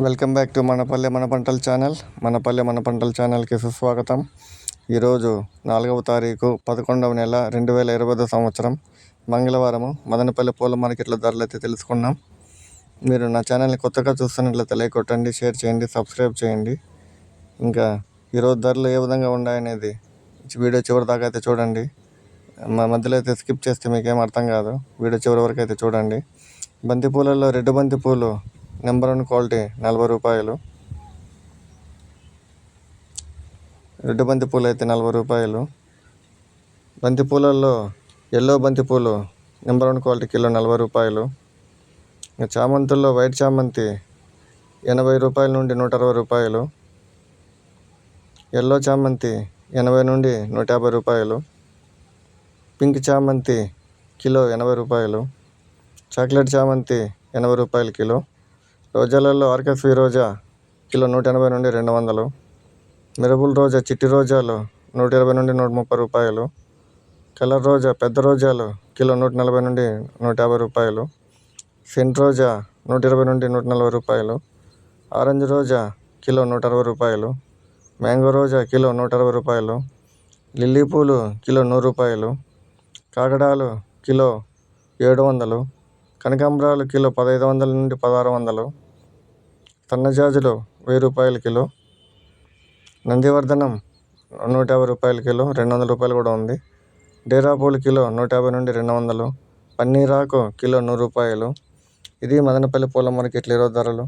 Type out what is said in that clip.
Welcome back to మనపల్లె మన పంటల channel. మనపల్లె మన పంటల ఛానల్కి సుస్వాగతం. ఈరోజు నాలుగవ తారీఖు పదకొండవ నెల రెండు వేల ఇరవై సంవత్సరం. మంగళవారము మదనపల్లి పూల మార్కెట్ల ధరలు అయితే తెలుసుకున్నాం. మీరు నా ఛానల్ని కొత్తగా చూస్తున్నట్లయితే లైక్ కొట్టండి షేర్ చేయండి సబ్స్క్రైబ్ చేయండి. ఇంకా ఈరోజు ధరలు ఏ విధంగా ఉన్నాయనేది వీడియో చివరి దాకా అయితే చూడండి. మా మధ్యలో అయితే స్కిప్ చేస్తే మీకేం అర్థం కాదు. వీడియో చివరి వరకు అయితే చూడండి. బంతి పూలలో రెడ్ బంతి పూలు నెంబర్ వన్ క్వాలిటీ నలభై రూపాయలు. రెడ్డు బంతి పూలు అయితే నలభై రూపాయలు. బంతి పూలల్లో ఎల్లో బంతి పూలు నెంబర్ వన్ క్వాలిటీ కిలో నలభై రూపాయలు. ఇంకా చామంతుల్లో వైట్ చామంతి ఎనభై రూపాయల నుండి నూట అరవై రూపాయలు. ఎల్లో చామంతి ఎనభై నుండి నూట యాభై రూపాయలు. పింక్ చామంతి కిలో ఎనభై రూపాయలు. చాక్లెట్ చామంతి ఎనభై రూపాయలు కిలో. రోజాలలో ఆర్కెస్వి రోజా కిలో నూట ఎనభై నుండి రెండు వందలు. మిరబుల్ రోజా చిట్టి రోజాలు నూట ఇరవై నుండి నూట ముప్పై రూపాయలు. కలర్ రోజా పెద్ద రోజాలు కిలో నూట నలభై నుండి నూట యాభై రూపాయలు. సెంట్ రోజా నూట ఇరవై నుండి నూట నలభై రూపాయలు. ఆరెంజ్ రోజా కిలో నూట అరవై రూపాయలు. మ్యాంగో రోజా కిలో నూట అరవై రూపాయలు. లిల్లీ పూలు కిలో నూరు రూపాయలు. కాకడాలు కిలో ఏడు వందలు. కనకాంబరాలు కిలో పదహైదు వందల నుండి పదహారు వందలు. సన్నజాజులు వెయ్యి రూపాయల కిలో నందివర్ధనం నూట యాభై రూపాయల కిలో రెండు వందల రూపాయలు కూడా ఉంది. డేరా పూలు కిలో నూట యాభై నుండి రెండు వందలు పన్నీరాకు కిలో నూరు రూపాయలు. ఇది మదనపల్లి పూల మార్కెట్లో ఈరోజు ధరలు.